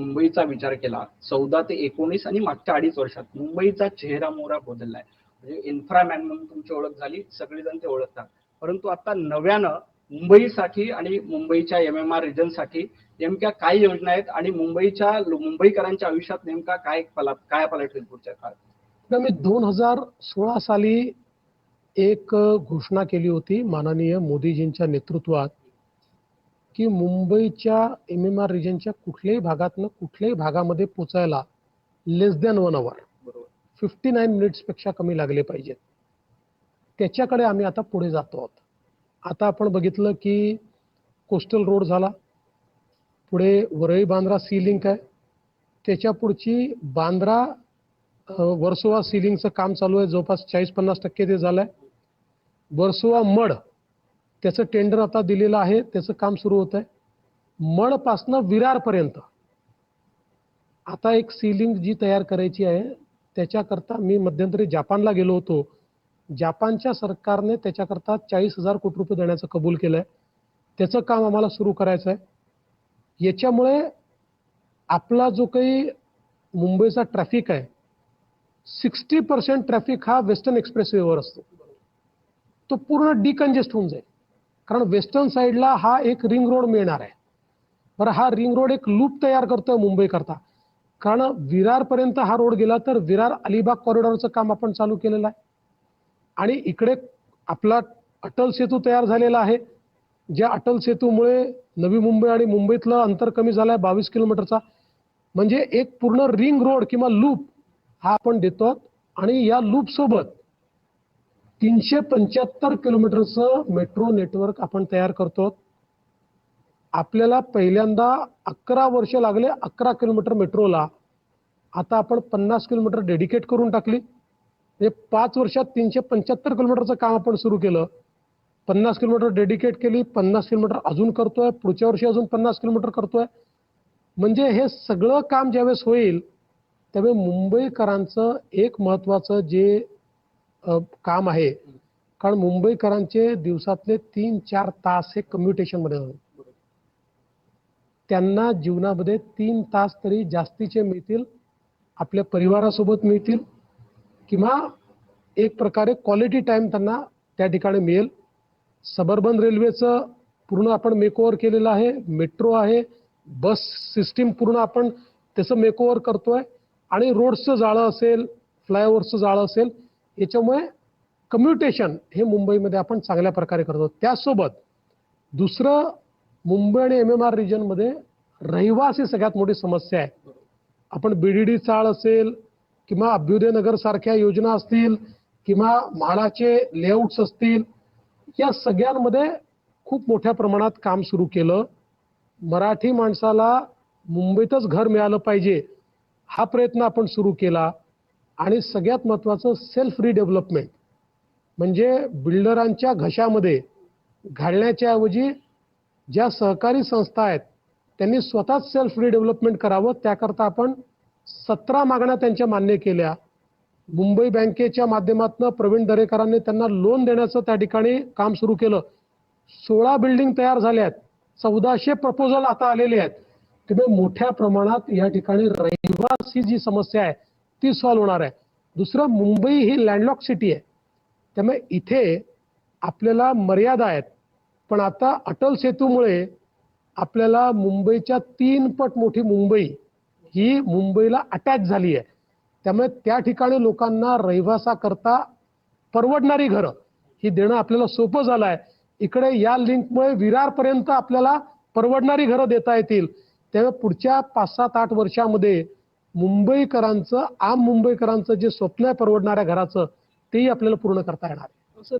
मुंबईचा विचार केला चौदा ते एकोणीस आणि मागच्या अडीच वर्षात मुंबईचा चेहरा मोहरा बदललाय. म्हणजे इन्फ्रामॅन म्हणून तुमची ओळख झाली सगळेजण ते ओळखतात. परंतु आता नव्यानं मुंबईसाठी आणि मुंबईच्या एम एम आर रिजनसाठी नेमक्या काय योजना आहेत आणि मुंबईच्या मुंबईकरांच्या आयुष्यात नेमका काय पला काय पलट होईल पुढच्या काळात? तर मी दोन हजार सोळा साली एक घोषणा केली होती माननीय मोदीजींच्या नेतृत्वात. की मुंबईच्या एम एम आर रिजनच्या कुठल्याही भागातनं कुठल्याही भागामध्ये पोचायला लेस दॅन वन आवर बरोबर. फिफ्टी नाईन मिनिट्सपेक्षा कमी लागले पाहिजेत. त्याच्याकडे आम्ही आता पुढे जातो आहोत. आता आपण बघितलं की कोस्टल रोड झाला. पुढे वरळी बांद्रा सी लिंक आहे. त्याच्या पुढची बांद्रा वर्सोवा सी लिंकचं काम चालू आहे. जवळपास चाळीस पन्नास टक्के ते झालं आहे वर्सोवा मड त्याचं टेंडर आता दिलेलं आहे त्याचं काम सुरू होत आहे. मळपासनं विरारपर्यंत. आता एक सीलिंग जी तयार करायची आहे त्याच्याकरता मी मध्यंतरी जपानला गेलो होतो. जपानच्या सरकारने त्याच्याकरता चाळीस हजार कोटी रुपये देण्याचं कबूल केलं आहे त्याचं काम आम्हाला सुरू करायचं आहे याच्यामुळे आपला जो काही मुंबईचा ट्रॅफिक आहे सिक्स्टी पर्सेंट ट्रॅफिक हा वेस्टर्न एक्सप्रेसवेवर असतो. तो पूर्ण डिकंजेस्ट होऊन जाईल. कारण वेस्टर्न साईडला हा एक रिंग रोड मिळणार आहे. बरं हा रिंग रोड एक लूप तयार करतोय मुंबईकरता कारण विरारपर्यंत हा रोड गेला तर विरार अलिबाग कॉरिडॉरचं काम आपण चालू केलेलं आहे. आणि इकडे आपला अटल सेतू तयार झालेला आहे ज्या अटल सेतूमुळे नवी मुंबई आणि मुंबईतलं अंतर कमी झालं आहे बावीस किलोमीटरचा. म्हणजे एक पूर्ण रिंग रोड किंवा लूप हा आपण देतो आणि या लूप सोबत तीनशे पंच्याहत्तर किलोमीटरचं मेट्रो नेटवर्क आपण तयार करतो. आपल्याला पहिल्यांदा अकरा वर्ष लागले अकरा किलोमीटर मेट्रोला. आता आपण पन्नास किलोमीटर डेडिकेट करून टाकली. म्हणजे पाच वर्षात तीनशे पंच्याहत्तर किलोमीटरचं काम आपण सुरू केलं. पन्नास किलोमीटर डेडिकेट केली पन्नास किलोमीटर अजून करतोय पुढच्या वर्षी अजून पन्नास किलोमीटर करतोय. म्हणजे हे सगळं काम ज्यावेळेस होईल त्यावेळी मुंबईकरांचं एक महत्वाचं जे काम आहे. कारण मुंबईकरांचे दिवसातले तीन चार तास हे कम्युटेशनमध्ये जातात. त्यांना जीवनामध्ये तीन तास तरी जास्तीचे मिळतील आपल्या परिवारासोबत मिळतील किंवा एक प्रकारे क्वालिटी टाईम त्यांना त्या ठिकाणी मिळेल. सबर्बन रेल्वेचं पूर्ण आपण मेकओव्हर केलेलं आहे मेट्रो आहे बस सिस्टीम पूर्ण आपण त्याचं मेकओव्हर करतोय. आणि रोडचं जाळं असेल फ्लायओव्हरचं जाळं असेल याच्यामुळे कम्युटेशन हे मुंबईमध्ये आपण चांगल्या प्रकारे करतो. त्यासोबत दुसरं मुंबई आणि एम एम आर रिजनमध्ये रहिवासी सगळ्यात मोठी समस्या आहे. आपण बीडीडी चाळ असेल किंवा अभ्युदय नगर सारख्या योजना असतील किंवा म्हाडाचे लेआउट्स असतील या सगळ्यांमध्ये खूप मोठ्या प्रमाणात काम सुरू केलं. मराठी माणसाला मुंबईतच घर मिळालं पाहिजे हा प्रयत्न आपण सुरू केला. आणि सगळ्यात महत्त्वाचं सेल्फ रिडेव्हलपमेंट म्हणजे बिल्डरांच्या घशामध्ये घालण्याच्या ऐवजी ज्या सहकारी संस्था आहेत त्यांनी स्वतःच सेल्फ रिडेव्हलपमेंट करावं. त्याकरता आपण सतरा मागण्या त्यांच्या मान्य केल्या. मुंबई बँकेच्या माध्यमातून प्रवीण दरेकरांनी त्यांना लोन देण्याचं त्या ठिकाणी काम सुरू केलं. सोळा बिल्डिंग तयार झाल्या आहेत. चौदाशे प्रपोजल आता आलेले आहेत. त्यामुळे मोठ्या प्रमाणात या ठिकाणी रहिवासी जी समस्या आहे ती सॉल्व्ह होणार आहे. दुसरं मुंबई ही लँडलॉक सिटी आहे. त्यामुळे इथे आपल्याला मर्यादा आहेत. पण आता अटल सेतूमुळे आपल्याला मुंबईच्या तीन पट मोठी मुंबई ही मुंबईला अटॅच झाली आहे. त्यामुळे त्या ठिकाणी लोकांना रहिवासाकरता परवडणारी घरं ही देणं आपल्याला सोपं झालं आहे. इकडे या लिंकमुळे विरारपर्यंत आपल्याला परवडणारी घरं देता येतील. त्यामुळे पुढच्या पाच सात आठ वर्षामध्ये मुंबईकरांचं आम मुंबईकरांचं जे स्वप्न आहे परवडणाऱ्या घराचं तेही आपल्याला पूर्ण करता येणार आहे.